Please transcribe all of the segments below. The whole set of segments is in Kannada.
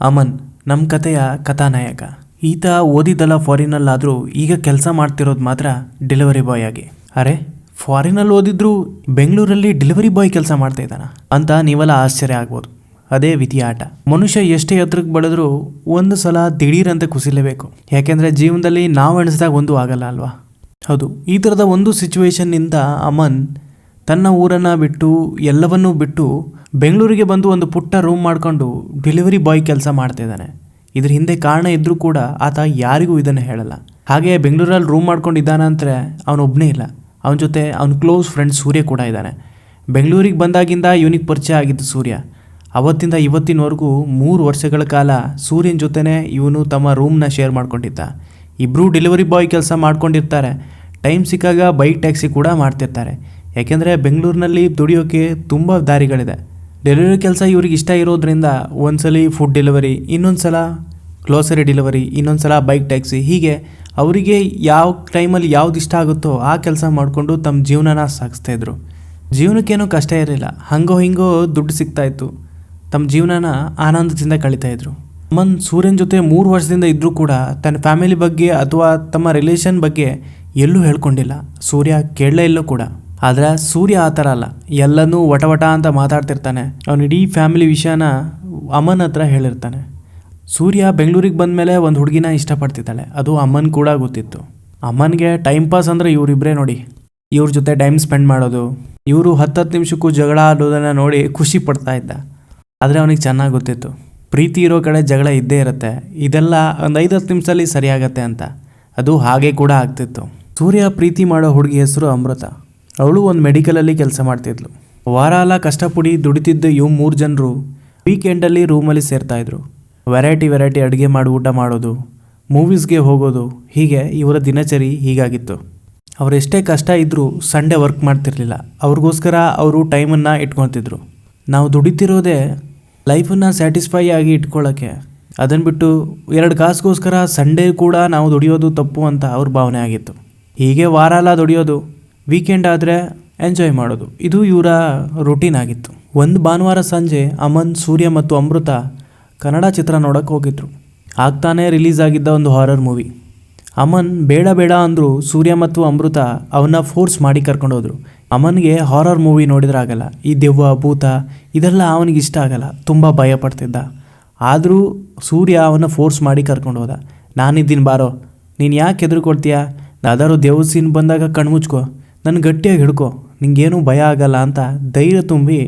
ಅಮನ್ ನಮ್ಮ ಕಥೆಯ ಕಥಾನಾಯಕ. ಈತ ಓದಿದ್ದಲ್ಲ ಫಾರಿನಲ್ಲಾದರೂ ಈಗ ಕೆಲಸ ಮಾಡ್ತಿರೋದು ಮಾತ್ರ ಡೆಲಿವರಿ ಬಾಯ್ ಆಗಿ. ಅರೆ ಫಾರಿನಲ್ಲಿ ಓದಿದ್ರು ಬೆಂಗಳೂರಲ್ಲಿ ಡೆಲಿವರಿ ಬಾಯ್ ಕೆಲಸ ಮಾಡ್ತಾ ಇದ್ದಾನ? ಅಂತ ನೀವೆಲ್ಲ ಆಶ್ಚರ್ಯ ಆಗ್ಬೋದು. ಅದೇ ವಿಧಿ ಆಟ. ಮನುಷ್ಯ ಎಷ್ಟೇ ಎತ್ತರಕ್ಕೆ ಬೆಳೆದ್ರೂ ಒಂದು ಸಲ ದಿಢೀರಂತ ಕುಸಿಲೇಬೇಕು. ಯಾಕೆಂದರೆ ಜೀವನದಲ್ಲಿ ನಾವು ಎಣಿಸಿದಾಗ ಒಂದು ಆಗಲ್ಲ ಅಲ್ವಾ? ಹೌದು, ಈ ಥರದ ಒಂದು ಸಿಚುವೇಶನ್ನಿಂದ ಅಮನ್ ತನ್ನ ಊರನ್ನು ಬಿಟ್ಟು ಎಲ್ಲವನ್ನೂ ಬಿಟ್ಟು ಬೆಂಗಳೂರಿಗೆ ಬಂದು ಒಂದು ಪುಟ್ಟ ರೂಮ್ ಮಾಡಿಕೊಂಡು ಡೆಲಿವರಿ ಬಾಯ್ ಕೆಲಸ ಮಾಡ್ತಿದ್ದಾನೆ ಇದ್ರ ಹಿಂದೆ ಕಾರಣ ಇದ್ದರೂ ಕೂಡ ಆತ ಯಾರಿಗೂ ಇದನ್ನು ಹೇಳಲ್ಲ. ಹಾಗೆ ಬೆಂಗಳೂರಲ್ಲಿ ರೂಮ್ ಮಾಡ್ಕೊಂಡಿದ್ದಾನೆ ಅಂದರೆ ಅವನೊಬ್ಬನೇ ಇಲ್ಲ. ಅವನ ಜೊತೆ ಅವನ ಕ್ಲೋಸ್ ಫ್ರೆಂಡ್ ಸೂರ್ಯ ಕೂಡ ಇದ್ದಾನೆ. ಬೆಂಗಳೂರಿಗೆ ಬಂದಾಗಿಂದ ಇವನಿಗೆ ಪರಿಚಯ ಆಗಿದ್ದು ಸೂರ್ಯ. ಅವತ್ತಿಂದ ಇವತ್ತಿನವರೆಗೂ ಮೂರು ವರ್ಷಗಳ ಕಾಲ ಸೂರ್ಯನ ಜೊತೆನೇ ಇವನು ತಮ್ಮ ರೂಮ್ನ ಶೇರ್ ಮಾಡ್ಕೊಂಡಿದ್ದ. ಇಬ್ಬರೂ ಡೆಲಿವರಿ ಬಾಯ್ ಕೆಲಸ ಮಾಡ್ಕೊಂಡಿರ್ತಾರೆ. ಟೈಮ್ ಸಿಕ್ಕಾಗ ಬೈಕ್ ಟ್ಯಾಕ್ಸಿ ಕೂಡ ಮಾಡ್ತಿರ್ತಾರೆ. ಯಾಕೆಂದರೆ ಬೆಂಗಳೂರಿನಲ್ಲಿ ದುಡಿಯೋಕ್ಕೆ ತುಂಬ ದಾರಿಗಳಿದೆ. ಡೆಲಿವರಿ ಕೆಲಸ ಇವ್ರಿಗೆ ಇಷ್ಟ ಇರೋದ್ರಿಂದ ಒಂದ್ಸಲಿ ಫುಡ್ ಡೆಲಿವರಿ ಇನ್ನೊಂದು ಸಲ ಗ್ಲೋಸರಿ ಡೆಲಿವರಿ ಇನ್ನೊಂದು ಸಲ ಬೈಕ್ ಟ್ಯಾಕ್ಸಿ ಹೀಗೆ ಅವರಿಗೆ ಯಾವ ಟೈಮಲ್ಲಿ ಯಾವ್ದು ಇಷ್ಟ ಆಗುತ್ತೋ ಆ ಕೆಲಸ ಮಾಡಿಕೊಂಡು ತಮ್ಮ ಜೀವನನ ಸಾಗಿಸ್ತಾಯಿದ್ರು ಜೀವನಕ್ಕೇನೂ ಕಷ್ಟ ಇರಲಿಲ್ಲ. ಹಂಗೋ ಹಿಂಗೋ ದುಡ್ಡು ಸಿಗ್ತಾಯಿತ್ತು ತಮ್ಮ ಜೀವನನ ಆನಂದದಿಂದ ಕಳೀತಾಯಿದ್ರು ಮನ್ ಸೂರ್ಯನ ಜೊತೆ ಮೂರು ವರ್ಷದಿಂದ ಇದ್ದರೂ ಕೂಡ ತನ್ನ ಫ್ಯಾಮಿಲಿ ಬಗ್ಗೆ ಅಥವಾ ತಮ್ಮ ರಿಲೇಷನ್ ಬಗ್ಗೆ ಎಲ್ಲೂ ಹೇಳ್ಕೊಂಡಿಲ್ಲ. ಸೂರ್ಯ ಕೇಳಲೇ ಇಲ್ಲೋ ಕೂಡ. ಆದರೆ ಸೂರ್ಯ ಆ ಥರ ಅಲ್ಲ. ಎಲ್ಲನೂ ವಟವಟ ವಟ ಅಂತ ಮಾತಾಡ್ತಿರ್ತಾನೆ. ಅವನು ಇಡೀ ಫ್ಯಾಮಿಲಿ ವಿಷಯನ ಅಮ್ಮನ ಹತ್ರ ಹೇಳಿರ್ತಾನೆ. ಸೂರ್ಯ ಬೆಂಗಳೂರಿಗೆ ಬಂದಮೇಲೆ ಒಂದು ಹುಡುಗಿನ ಇಷ್ಟಪಡ್ತಿದ್ದಾಳೆ. ಅದು ಅಮ್ಮನ ಕೂಡ ಗೊತ್ತಿತ್ತು. ಅಮ್ಮನಿಗೆ ಟೈಮ್ ಪಾಸ್ ಅಂದರೆ ಇವರಿಬ್ಬರೇ ನೋಡಿ. ಇವ್ರ ಜೊತೆ ಟೈಮ್ ಸ್ಪೆಂಡ್ ಮಾಡೋದು. ಇವರು ಹತ್ತತ್ತು ನಿಮಿಷಕ್ಕೂ ಜಗಳ ಆಡೋದನ್ನು ನೋಡಿ ಖುಷಿ ಪಡ್ತಾ ಇದ್ದ. ಆದರೆ ಅವನಿಗೆ ಚೆನ್ನಾಗಿ ಗೊತ್ತಿತ್ತು. ಪ್ರೀತಿ ಇರೋ ಕಡೆ ಜಗಳ ಇದ್ದೇ ಇರುತ್ತೆ. ಇದೆಲ್ಲ ಒಂದು ಐದು ಹತ್ತು ನಿಮಿಷದಲ್ಲಿ ಸರಿಯಾಗತ್ತೆ ಅಂತ. ಅದು ಹಾಗೆ ಕೂಡ ಆಗ್ತಿತ್ತು. ಸೂರ್ಯ ಪ್ರೀತಿ ಮಾಡೋ ಹುಡುಗಿ ಹೆಸರು ಅಮೃತ. ಅವಳು ಒಂದು ಮೆಡಿಕಲಲ್ಲಿ ಕೆಲಸ ಮಾಡ್ತಿದ್ಲು. ವಾರ ಎಲ್ಲ ಕಷ್ಟಪಡಿ ದುಡಿತಿದ್ದ ಇವು ಮೂರು ಜನರು ವೀಕೆಂಡಲ್ಲಿ ರೂಮಲ್ಲಿ ಸೇರ್ತಾಯಿದ್ರು ವೆರೈಟಿ ವೆರೈಟಿ ಅಡುಗೆ ಮಾಡಿ, ಊಟ ಮಾಡೋದು, ಮೂವೀಸ್ಗೆ ಹೋಗೋದು, ಹೀಗೆ ಇವರ ದಿನಚರಿ ಹೀಗಾಗಿತ್ತು. ಅವರೆಷ್ಟೇ ಕಷ್ಟ ಇದ್ದರೂ ಸಂಡೇ ವರ್ಕ್ ಮಾಡ್ತಿರ್ಲಿಲ್ಲ. ಅವ್ರಿಗೋಸ್ಕರ ಅವರು ಟೈಮನ್ನು ಇಟ್ಕೊತಿದ್ರು ನಾವು ದುಡಿತಿರೋದೇ ಲೈಫನ್ನು ಸ್ಯಾಟಿಸ್ಫೈ ಆಗಿ ಇಟ್ಕೊಳ್ಳೋಕ್ಕೆ ಅದನ್ನು ಬಿಟ್ಟು ಎರಡು ಕಾಸಿಗೋಸ್ಕರ ಸಂಡೇ ಕೂಡ ನಾವು ದುಡಿಯೋದು ತಪ್ಪು ಅಂತ ಅವ್ರ ಭಾವನೆ ಆಗಿತ್ತು. ಹೀಗೆ ವಾರ ಎಲ್ಲ ದುಡಿಯೋದು ವೀಕೆಂಡ್ ಆದರೆ ಎಂಜಾಯ್ ಮಾಡೋದು. ಇದು ಇವರ ರುಟೀನ್ ಆಗಿತ್ತು. ಒಂದು ಭಾನುವಾರ ಸಂಜೆ ಅಮನ್, ಸೂರ್ಯ ಮತ್ತು ಅಮೃತ ಕನ್ನಡ ಚಿತ್ರ ನೋಡೋಕೆ ಹೋಗಿದ್ರು. ಆಗ್ತಾನೆ ರಿಲೀಸ್ ಆಗಿದ್ದ ಒಂದು ಹಾರರ್ ಮೂವಿ ಅಮನ್ ಬೇಡ ಬೇಡ ಅಂದರು ಸೂರ್ಯ ಮತ್ತು ಅಮೃತ ಅವನ್ನ ಫೋರ್ಸ್ ಮಾಡಿ ಕರ್ಕೊಂಡೋದ್ರು ಅಮನ್ಗೆ ಹಾರರ್ ಮೂವಿ ನೋಡಿದ್ರೆ ಆಗಲ್ಲ. ಈ ದೆವ್ವ, ಭೂತ, ಇದೆಲ್ಲ ಅವನಿಗೆ ಇಷ್ಟ ಆಗಲ್ಲ. ತುಂಬ ಭಯ ಪಡ್ತಿದ್ದ. ಆದರೂ ಸೂರ್ಯ ಅವನ್ನ ಫೋರ್ಸ್ ಮಾಡಿ ಕರ್ಕೊಂಡು ಹೋದ. ನಾನಿದ್ದೀನಿ ಬಾರೋ, ನೀನು ಯಾಕೆ ಹೆದರ್ಕೊಳ್ತೀಯ? ಯಾವ್ದಾದ್ರು ದೇವ್ರ ಸೀನ್ ಬಂದಾಗ ಕಣ್ಮುಚ್ಕೋ. ನನ್ನ ಗಟ್ಟಿಯಾಗಿ ಹಿಡ್ಕೊ, ನಿಂಗೇನೂ ಭಯ ಆಗಲ್ಲ ಅಂತ ಧೈರ್ಯ ತುಂಬಿ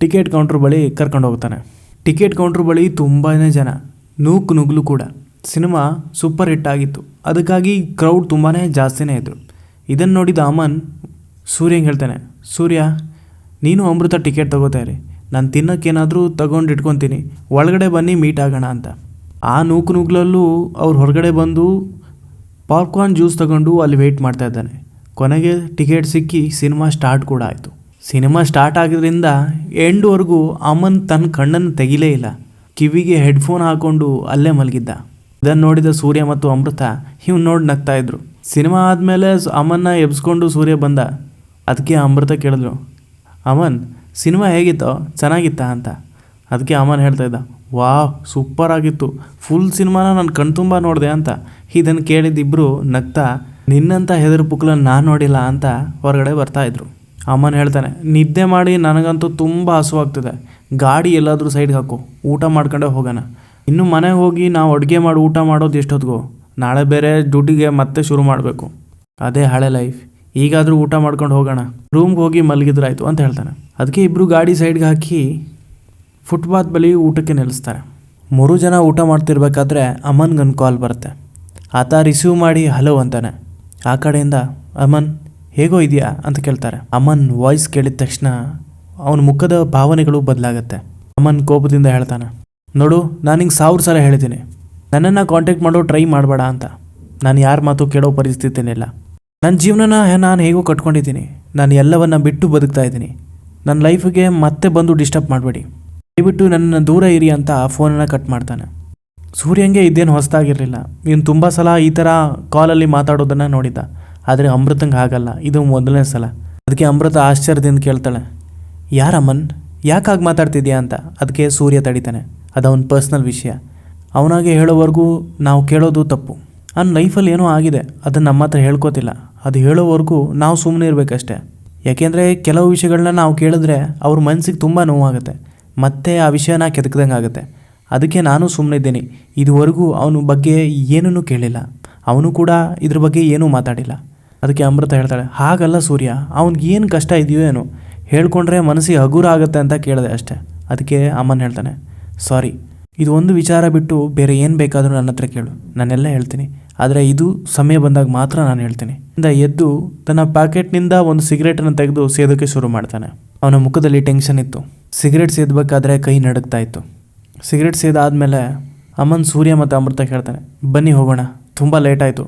ಟಿಕೆಟ್ ಕೌಂಟ್ರ್ ಬಳಿ ಕರ್ಕೊಂಡು ಹೋಗ್ತಾನೆ. ಟಿಕೆಟ್ ಕೌಂಟ್ರ್ ಬಳಿ ತುಂಬಾ ಜನ, ನೂಕು ನುಗ್ಲು ಕೂಡ. ಸಿನಿಮಾ ಸೂಪರ್ ಹಿಟ್ ಆಗಿತ್ತು. ಅದಕ್ಕಾಗಿ ಕ್ರೌಡ್ ತುಂಬಾ ಜಾಸ್ತಿನೇ ಇದ್ದರು ಇದನ್ನು ನೋಡಿದ ಅಮನ್ ಸೂರ್ಯಂಗೆ ಹೇಳ್ತಾನೆ, ಸೂರ್ಯ, ನೀನು ಅಮೃತ ಟಿಕೆಟ್ ತಗೋತಾರೆ ನಾನು ತಿನ್ನೋಕ್ಕೇನಾದರೂ ತಗೊಂಡು ಇಟ್ಕೊತೀನಿ. ಒಳಗಡೆ ಬನ್ನಿ, ಮೀಟ್ ಆಗೋಣ ಅಂತ. ಆ ನೂಕು ನುಗ್ಲಲ್ಲೂ ಅವ್ರು ಹೊರಗಡೆ ಬಂದು ಪಾಪ್ಕಾರ್ನ್ ಜ್ಯೂಸ್ ತಗೊಂಡು ಅಲ್ಲಿ ವೆಯ್ಟ್ ಮಾಡ್ತಾ ಇದ್ದಾನೆ. ಕೊನೆಗೆ ಟಿಕೆಟ್ ಸಿಕ್ಕಿ ಸಿನಿಮಾ ಸ್ಟಾರ್ಟ್ ಕೂಡ ಆಯಿತು. ಸಿನಿಮಾ ಸ್ಟಾರ್ಟ್ ಆಗಿದ್ರಿಂದ ಎಂಡ್ವರೆಗೂ ಅಮನ್ ತನ್ನ ಕಣ್ಣನ್ನು ತೆಗಿಲೇ ಇಲ್ಲ. ಕಿವಿಗೆ ಹೆಡ್ಫೋನ್ ಹಾಕೊಂಡು ಅಲ್ಲೇ ಮಲಗಿದ್ದ. ಇದನ್ನು ನೋಡಿದ ಸೂರ್ಯ ಮತ್ತು ಅಮೃತ ಇವ್ನು ನೋಡಿ ನಗ್ತಾ ಇದ್ರು. ಸಿನಿಮಾ ಆದಮೇಲೆ ಅಮನ್ನ ಎಬ್ಸ್ಕೊಂಡು ಸೂರ್ಯ ಬಂದ. ಅದಕ್ಕೆ ಅಮೃತ ಕೇಳಿದ್ರು, ಅಮನ್, ಸಿನಿಮಾ ಹೇಗಿತ್ತೋ? ಚೆನ್ನಾಗಿತ್ತಾ ಅಂತ? ಅದಕ್ಕೆ ಅಮನ್ ಹೇಳ್ತಾ ಇದ್ದ, ವಾವ್, ಸೂಪರ್ ಆಗಿತ್ತು. ಫುಲ್ ಸಿನಿಮಾನ ನಾನು ಕಣ್ತುಂಬ ನೋಡಿದೆ ಅಂತ. ಇದನ್ನು ಕೇಳಿದ್ದಿಬ್ಬರು ನಗ್ತಾ ನಿನ್ನಂಥ ಹೆದರು ಪುಕ್ಲನ್ನು ನಾನು ನೋಡಿಲ್ಲ ಅಂತ ಹೊರಗಡೆ ಬರ್ತಾಯಿದ್ರು ಅಮ್ಮನ ಹೇಳ್ತಾನೆ, ನಿದ್ದೆ ಮಾಡಿ ನನಗಂತೂ ತುಂಬ ಹಸುವಾಗ್ತಿದೆ. ಗಾಡಿ ಎಲ್ಲಾದರೂ ಸೈಡ್ಗೆ ಹಾಕು, ಊಟ ಮಾಡ್ಕೊಂಡೇ ಹೋಗೋಣ. ಇನ್ನು ಮನೆಗೆ ಹೋಗಿ ನಾವು ಅಡುಗೆ ಮಾಡಿ, ಊಟ ಮಾಡೋದು ಎಷ್ಟೊತ್ತಿಗೋ ನಾಳೆ ಬೇರೆ ಡ್ಯೂಟಿಗೆ ಮತ್ತೆ ಶುರು ಮಾಡಬೇಕು. ಅದೇ ಹಳೆ ಲೈಫ್. ಈಗಾದರೂ ಊಟ ಮಾಡ್ಕೊಂಡು ಹೋಗೋಣ. ರೂಮ್ಗೆ ಹೋಗಿ ಮಲಗಿದ್ರಾಯ್ತು, ಅಂತ ಹೇಳ್ತಾನೆ. ಅದಕ್ಕೆ ಇಬ್ಬರು ಗಾಡಿ ಸೈಡ್ಗೆ ಹಾಕಿ ಫುಟ್ಪಾತ್ ಬಳಿ ಊಟಕ್ಕೆ ನಿಲ್ಲಿಸ್ತಾರೆ ಮೂರು ಜನ ಊಟ ಮಾಡ್ತಿರ್ಬೇಕಾದ್ರೆ ಅಮನ್ಗೊಂದು ಕಾಲ್ ಬರುತ್ತೆ. ಆತ ರಿಸೀವ್ ಮಾಡಿ ಹಲೋ ಅಂತಾನೆ. ಆ ಕಡೆಯಿಂದ, ಅಮನ್, ಹೇಗೋ ಇದೆಯಾ? ಅಂತ ಕೇಳ್ತಾರೆ. ಅಮನ್ ವಾಯ್ಸ್ ಕೇಳಿದ ತಕ್ಷಣ ಅವನ ಮುಖದ ಭಾವನೆಗಳು ಬದಲಾಗತ್ತೆ. ಅಮನ್ ಕೋಪದಿಂದ ಹೇಳ್ತಾನೆ, ನೋಡು, ನಾನು ಹಿಂಗೆ ಸಾವಿರ ಸಲ ಹೇಳಿದ್ದೀನಿ. ನನ್ನನ್ನು ಕಾಂಟ್ಯಾಕ್ಟ್ ಮಾಡೋ ಟ್ರೈ ಮಾಡಬೇಡ ಅಂತ. ನಾನು ಯಾರ ಮಾತು ಕೇಳೋ ಪರಿಸ್ಥಿತಿನಿಲ್ಲ ನನ್ನ ಜೀವನನ ನಾನು ಹೇಗೋ ಕಟ್ಕೊಂಡಿದ್ದೀನಿ. ನಾನು ಎಲ್ಲವನ್ನ ಬಿಟ್ಟು ಬದುಕ್ತಾ ಇದ್ದೀನಿ. ನನ್ನ ಲೈಫಿಗೆ ಮತ್ತೆ ಬಂದು ಡಿಸ್ಟರ್ಬ್ ಮಾಡಬೇಡಿ. ದಯವಿಟ್ಟು ನನ್ನನ್ನು ದೂರ ಇರಿ ಅಂತ ಫೋನನ್ನು ಕಟ್ ಮಾಡ್ತಾನೆ. ಸೂರ್ಯಂಗೆ ಇದೇನು ಹೊಸದಾಗಿರಲಿಲ್ಲ. ಇವನು ತುಂಬ ಸಲ ಈ ಥರ ಕಾಲಲ್ಲಿ ಮಾತಾಡೋದನ್ನು ನೋಡಿದ್ದ. ಆದರೆ ಅಮೃತಂಗೆ ಆಗಲ್ಲ ಇದು ಮೊದಲನೇ ಸಲ. ಅದಕ್ಕೆ ಅಮೃತ ಆಶ್ಚರ್ಯದಿಂದ ಕೇಳ್ತಾಳೆ, ಯಾರಮ್ಮನ್? ಯಾಕಾಗಿ ಮಾತಾಡ್ತಿದ್ಯಾ ಅಂತ? ಅದಕ್ಕೆ ಸೂರ್ಯ ತಡಿತಾನೆ, ಅದು ಅವನ ಪರ್ಸ್ನಲ್ ವಿಷಯ. ಅವನಾಗೆ ಹೇಳೋವರೆಗೂ ನಾವು ಕೇಳೋದು ತಪ್ಪು. ನನ್ನ ಲೈಫಲ್ಲಿ ಏನೋ ಆಗಿದೆ. ಅದನ್ನು ನಮ್ಮ ಹತ್ರ ಹೇಳ್ಕೋತಿಲ್ಲ. ಅದು ಹೇಳೋವರೆಗೂ ನಾವು ಸುಮ್ಮನೆ ಇರಬೇಕಷ್ಟೆ. ಯಾಕೆಂದರೆ ಕೆಲವು ವಿಷಯಗಳನ್ನ ನಾವು ಕೇಳಿದ್ರೆ ಅವ್ರ ಮನಸ್ಸಿಗೆ ತುಂಬ ನೋವಾಗುತ್ತೆ. ಮತ್ತೆ ಆ ವಿಷಯನ ಕೆದಕ್ದಂಗೆ ಆಗುತ್ತೆ ಅದಕ್ಕೆ ನಾನು ಸುಮ್ಮನೆ ಇದ್ದೀನಿ ಇದುವರೆಗೂ ಅವನ ಬಗ್ಗೆ ಏನನ್ನೂ ಕೇಳಿಲ್ಲ. ಅವನು ಕೂಡ ಇದ್ರ ಬಗ್ಗೆ ಏನೂ ಮಾತಾಡಿಲ್ಲ. ಅದಕ್ಕೆ ಅಮೃತ ಹೇಳ್ತಾಳೆ, ಹಾಗಲ್ಲ ಸೂರ್ಯ ಏನು ಕಷ್ಟ ಇದೆಯೋ ಏನೋ. ಹೇಳ್ಕೊಂಡ್ರೆ ಮನಸ್ಸಿಗೆ ಹಗುರ ಆಗುತ್ತೆ ಅಂತ ಕೇಳಿದೆ ಅಷ್ಟೇ. ಅದಕ್ಕೆ ಅಮ್ಮನ ಹೇಳ್ತಾನೆ, ಸಾರಿ, ಇದು ಒಂದು ವಿಚಾರ ಬಿಟ್ಟು ಬೇರೆ ಏನು ಬೇಕಾದರೂ ನನ್ನ ಹತ್ರ ಕೇಳು. ನಾನೆಲ್ಲ ಹೇಳ್ತೀನಿ. ಆದರೆ ಇದು ಸಮಯ ಬಂದಾಗ ಮಾತ್ರ ನಾನು ಹೇಳ್ತೀನಿ. ಇಂದ ಎದ್ದು ತನ್ನ ಪ್ಯಾಕೆಟ್ನಿಂದ ಒಂದು ಸಿಗರೇಟನ್ನು ತೆಗೆದು ಸೇದೋಕ್ಕೆ ಶುರು ಮಾಡ್ತಾನೆ. ಅವನ ಮುಖದಲ್ಲಿ ಟೆನ್ಷನ್ ಇತ್ತು. ಸಿಗರೇಟ್ ಸೇದಬೇಕಾದ್ರೆ ಕೈ ನಡುಗ್ತಾ ಇತ್ತು. ಸಿಗರೇಟ್ ಸೇದಾದಮೇಲೆ ಅಮನ್ ಸೂರ್ಯ ಮತ್ತು ಅಮೃತ ಹೇಳ್ತಾನೆ ಬನ್ನಿ ಹೋಗೋಣ, ತುಂಬ ಲೇಟ್ ಆಯಿತು.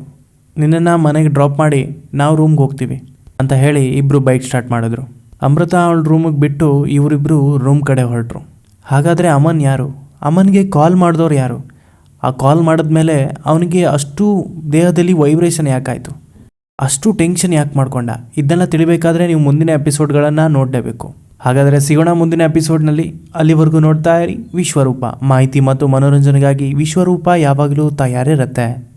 ನಿನ್ನನ್ನು ಮನೆಗೆ ಡ್ರಾಪ್ ಮಾಡಿ ನಾವು ರೂಮ್ಗೆ ಹೋಗ್ತೀವಿ, ಅಂತ ಹೇಳಿ ಇಬ್ಬರು ಬೈಕ್ ಸ್ಟಾರ್ಟ್ ಮಾಡಿದ್ರು. ಅಮೃತ ಅವಳ ರೂಮಿಗೆ ಬಿಟ್ಟು ಇವರಿಬ್ಬರು ರೂಮ್ ಕಡೆ ಹೊರಟರು. ಹಾಗಾದರೆ ಅಮನ್ ಯಾರು? ಅಮನ್ಗೆ ಕಾಲ್ ಮಾಡಿದವ್ರು ಯಾರು? ಆ ಕಾಲ್ ಮಾಡಿದ್ಮೇಲೆ ಅವನಿಗೆ ಅಷ್ಟು ದೇಹದಲ್ಲಿ ವೈಬ್ರೇಷನ್ ಯಾಕಾಯಿತು ಅಷ್ಟು ಟೆನ್ಷನ್ ಯಾಕೆ ಮಾಡ್ಕೊಂಡ? ಇದನ್ನೆಲ್ಲ ತಿಳಿಬೇಕಾದ್ರೆ ನೀವು ಮುಂದಿನ ಎಪಿಸೋಡ್ಗಳನ್ನು ನೋಡಲೇಬೇಕು. ಹಾಗಾದರೆ ಸಿಗೋಣ ಮುಂದಿನ ಎಪಿಸೋಡ್ನಲ್ಲಿ. ಅಲ್ಲಿವರೆಗೂ ನೋಡ್ತಾ ಇರಿ ವಿಶ್ವರೂಪ. ಮಾಹಿತಿ ಮತ್ತು ಮನೋರಂಜನೆಗಾಗಿ ವಿಶ್ವರೂಪ ಯಾವಾಗಲೂ ತಯಾರಿರುತ್ತೆ.